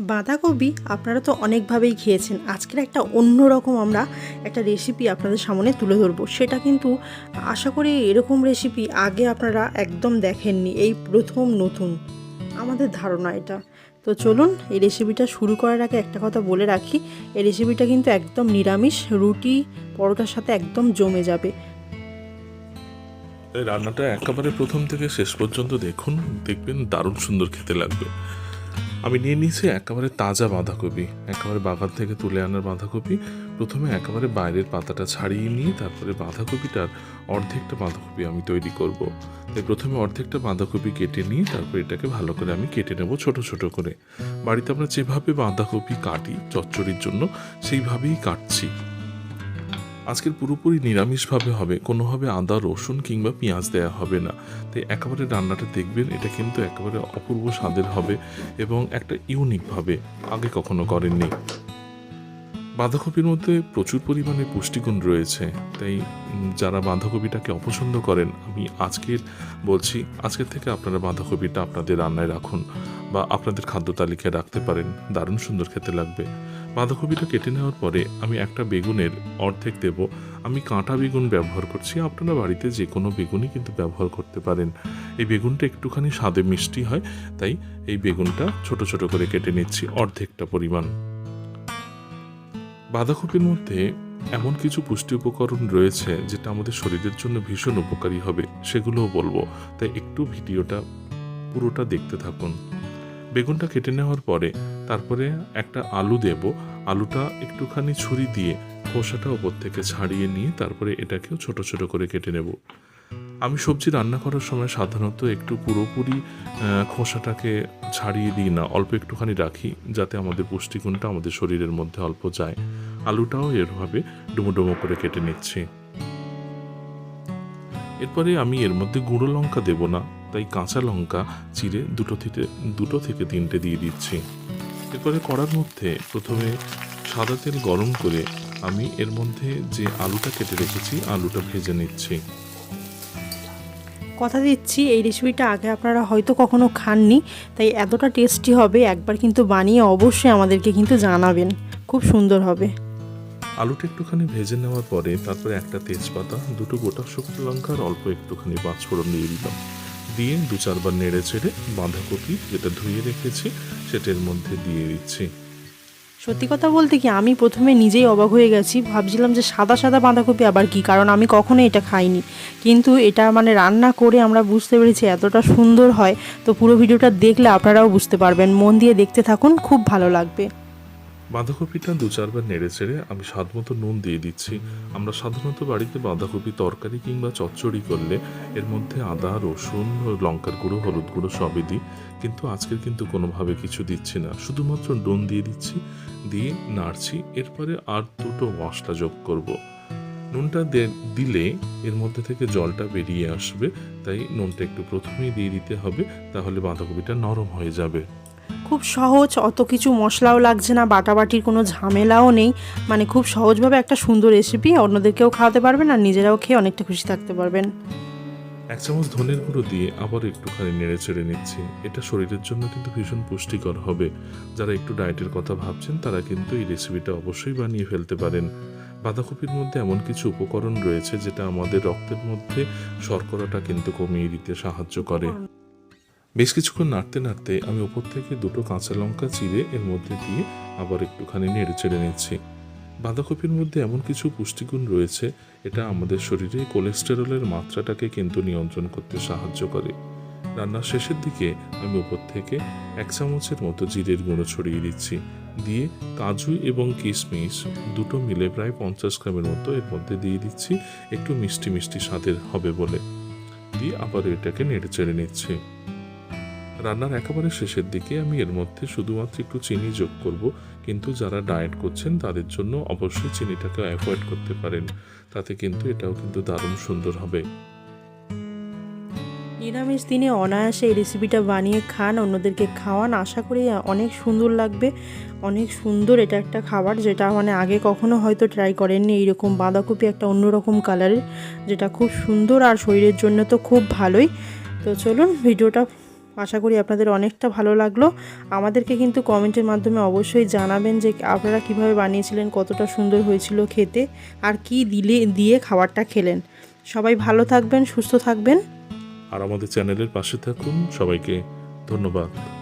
বাঁধাকপি আপনারা তো অনেকভাবেই খেয়েছেন। আজকের একটা অন্য রকম আমরা একটা রেসিপি আপনাদের সামনে তুলে ধরবো। সেটা কিন্তু আশা করি এরকম রেসিপি আগে আপনারা একদম দেখেননি। এই প্রথম নতুন। আমাদের ধারণা এটা। তো চলুন, এই রেসিপিটা শুরু করার আগে একটা কথা বলে রাখি। এই রেসিপিটা কিন্তু একদম নিরামিষ, রুটি, পরোটার সাথে একদম জমে যাবে। রান্নাটা একেবারে প্রথম থেকে শেষ পর্যন্ত দেখুন। দেখবেন দারুণ সুন্দর খেতে লাগবে। আমি নিয়ে নিয়েছি একেবারে তাজা বাঁধাকপি, একেবারে বাগান থেকে তুলে আনার বাঁধাকপি। প্রথমে একেবারে বাইরের পাতাটা ছাড়িয়ে নিয়ে তারপরে বাঁধাকপিটার অর্ধেকটা বাঁধাকপি আমি তৈরি করব। তাই প্রথমে অর্ধেকটা বাঁধাকপি কেটে নিয়ে তারপর এটাকে ভালো করে আমি কেটে নেব ছোট ছোট করে। বাড়িতে আমরা যেভাবে বাঁধাকপি কাটি চচ্চড়ির জন্য, সেইভাবেই কাটছি। আজকের পুরোপুরি নিরামিষভাবে হবে, কোনোভাবে আদা, রসুন কিংবা পেঁয়াজ দেওয়া হবে না। তাই একেবারে রান্নাটা দেখবেন, এটা কিন্তু একেবারে অপূর্ব স্বাদের হবে এবং একটা ইউনিকভাবে আগে কখনো করেননি। বাঁধাকপির মধ্যে প্রচুর পরিমাণে পুষ্টিগুণ রয়েছে, তাই যারা বাঁধাকপিটাকে অপছন্দ করেন, আমি আজকের বলছি, আজকের থেকে আপনারা বাঁধাকপিটা আপনাদের রান্নায় রাখুন বা আপনাদের খাদ্য তালিকায় রাখতে পারেন। দারুণ সুন্দর খেতে লাগবে। বাঁধাকপিটা কেটে নেওয়ার পরে আমি একটা বেগুনের অর্ধেক দেব। আমি কাঁটা বেগুন ব্যবহার করছি। আপনারা বাড়িতে যে কোনো বেগুনই কিন্তু ব্যবহার করতে পারেন। এই বেগুনটা একটুখানি স্বাদে মিষ্টি হয়, তাই এই বেগুনটা ছোট ছোট করে কেটে নিচ্ছি অর্ধেকটা পরিমাণ। বাঁধাকপির মধ্যে এমন কিছু পুষ্টি উপকরণ রয়েছে, যেটা আমাদের শরীরের জন্য ভীষণ উপকারী হবে, সেগুলোও বলব। তাই একটু ভিডিওটা পুরোটা দেখতে থাকুন। বেগুনটা কেটে নেওয়ার পরে তারপরে একটা আলু দেব। আলুটা একটুখানি ছুরি দিয়ে খোসাটা ওপর থেকে ছাড়িয়ে নিয়ে তারপরে এটাকেও ছোট ছোট করে কেটে নেব। আমি সবজি রান্না করার সময় সাধারণত একটু পুরোপুরি খোসাটাকে ছাড়িয়ে দিই না। অল্প একটুখানি রাখি যাতে আমাদের পুষ্টিগুণটা আমাদের শরীরের মধ্যে অল্প যায়। আলুটাও এরভাবে ডুমো ডুমো করে কেটে নিচ্ছি। এরপরে আমি এর মধ্যে গুঁড়ো লঙ্কা দেব না, তাই কাঁচা লঙ্কা চিড়ে দুটো থেকে দুটো থেকে তিনটে দিয়ে দিচ্ছি। এরপরে কড়ার মধ্যে প্রথমে সাদা তেল গরম করে আমি এর মধ্যে যে আলুটা কেটে রেখেছি আলুটা ভেজে নিচ্ছি। কথা দিচ্ছি এই রেসিপিটা আগে আপনারা হয়তো কখনো খাননি তাই এতটা টেস্টি হবে একবার কিন্তু বানিয়ে অবশ্যই আমাদেরকে কিন্তু জানাবেন। খুব সুন্দর হবে। আলুটা একটুখানি ভেজে নেওয়ার পরে তারপরে একটা তেজপাতা দুটো গোটা শুকনো লঙ্কা আর অল্প একটুখানি পাঁচফোড়ন দিয়ে দিলাম। দিয়ে দু চারবার নেড়ে চেড়ে বাঁধাকপি যেটা ধুয়ে রেখেছি, সেটার মধ্যে দিয়ে দিচ্ছি। সত্যি কথা বলতে কি, আমি প্রথমে নিজেই অবাক হয়ে গেছি। ভাবছিলাম যে সাদা সাদা বাঁধাকপি আবার কি, কারণ আমি কখনো এটা খাইনি। কিন্তু এটা মানে রান্না করে আমরা বুঝতে পেরেছি এতটা সুন্দর হয়। তো পুরো ভিডিওটা দেখলে আপনারাও বুঝতে পারবেন। মন দিয়ে দেখতে থাকুন, খুব ভালো লাগবে। বাঁধাকপিটা দু চারবার নেড়ে চেড়ে আমি স্বাদ মতো নুন দিয়ে দিচ্ছি। আমরা সাধারণত বাড়িতে বাঁধাকপি তরকারি কিংবা চচ্চড়ি করলে এর মধ্যে আদা, রসুন, লঙ্কার গুঁড়ো, হলুদ গুঁড়ো সবই দিই। কিন্তু আজকের কিন্তু কোনোভাবে কিছু দিচ্ছি না। শুধুমাত্র নুন দিয়ে দিচ্ছি, দিয়ে নাড়ছি। এরপরে আর দুটো মশলা যোগ করব। নুনটা দিলে এর মধ্যে থেকে জলটা বেরিয়ে আসবে। তাই নুনটা একটু প্রথমেই দিয়ে দিতে হবে, তাহলে বাঁধাকপিটা নরম হয়ে যাবে। খুব সহজ, অত কিছু মশলাও লাগছে না, বাটাবাটির কোনো ঝামেলাও নেই। মানে খুব সহজভাবে একটা সুন্দর রেসিপি অন্যদেরকেও খাওয়াতে পারবেন আর নিজেরাও খেয়ে অনেকটা খুশি থাকতে পারবেন। এক চামচ ধনের গুঁড়ো দিয়ে আবার একটুখানি নেড়ে চেড়ে নিচ্ছি। এটা শরীরের জন্য কিন্তু ভীষণ পুষ্টিকর হবে। যারা একটু ডায়েটের কথা ভাবছেন, তারা কিন্তু এই রেসিপিটা অবশ্যই বানিয়ে ফেলতে পারেন। বাঁধাকপির মধ্যে এমন কিছু উপকরণ রয়েছে, যেটা আমাদের রক্তের মধ্যে শর্করাটা কিন্তু কমিয়ে দিতে সাহায্য করে। বেশ কিছুক্ষণ নাড়তে নাড়তে আমি ওপর থেকে দুটো কাঁচা লঙ্কা চিড়ে এর মধ্যে দিয়ে আবার একটুখানি নেড়ে চেড়ে নিচ্ছি। বাঁধাকপির মধ্যে এমন কিছু পুষ্টিগুণ রয়েছে, এটা আমাদের শরীরে কোলেস্টেরলের মাত্রাটাকে কিন্তু নিয়ন্ত্রণ করতে সাহায্য করে। রান্নার শেষের দিকে আমি উপর থেকে এক চামচের মতো জিরের গুঁড়ো ছড়িয়ে দিচ্ছি। দিয়ে কাজু এবং কিশমিশ দুটো মিলে প্রায় পঞ্চাশ গ্রামের মতো এর মধ্যে দিয়ে দিচ্ছি, একটু মিষ্টি মিষ্টি স্বাদের হবে বলে। দিয়ে আবার এটাকে নেড়ে চেড়ে নিচ্ছি। রান্নার একেবারে শেষের দিকে আমি এর মধ্যে শুধুমাত্র একটু চিনি যোগ করব, কিন্তু যারা ডায়েট করছেন তাদের জন্য অবশ্যই চিনিটাকে অ্যাভয়েড করতে পারেন। তাতে কিন্তু এটাও কিন্তু দারুণ সুন্দর হবে। নিরামিষ দিনে অনায়াসে এই রেসিপিটা বানিয়ে খান, অন্যদেরকে খাওয়ান। আশা করি অনেক সুন্দর লাগবে। অনেক সুন্দর এটা একটা খাবার যেটা মানে আগে কখনো হয়তো ট্রাই করেননি। এইরকম বাঁধাকপি একটা অন্যরকম কালারের, যেটা খুব সুন্দর আর শরীরের জন্য তো খুব ভালোই। তো চলুন, ভিডিওটা আশা করি আপনাদের অনেকটা ভালো লাগল। আমাদেরকে কিন্তু কমেন্টের মাধ্যমে অবশ্যই জানাবেন যে আপনারা কীভাবে বানিয়েছিলেন, কতটা সুন্দর হয়েছিল খেতে আর কি দিলে, দিয়ে খাবারটা খেলেন। সবাই ভালো থাকবেন, সুস্থ থাকবেন। আর আমাদের চ্যানেলের পাশে থাকুন। সবাইকে ধন্যবাদ।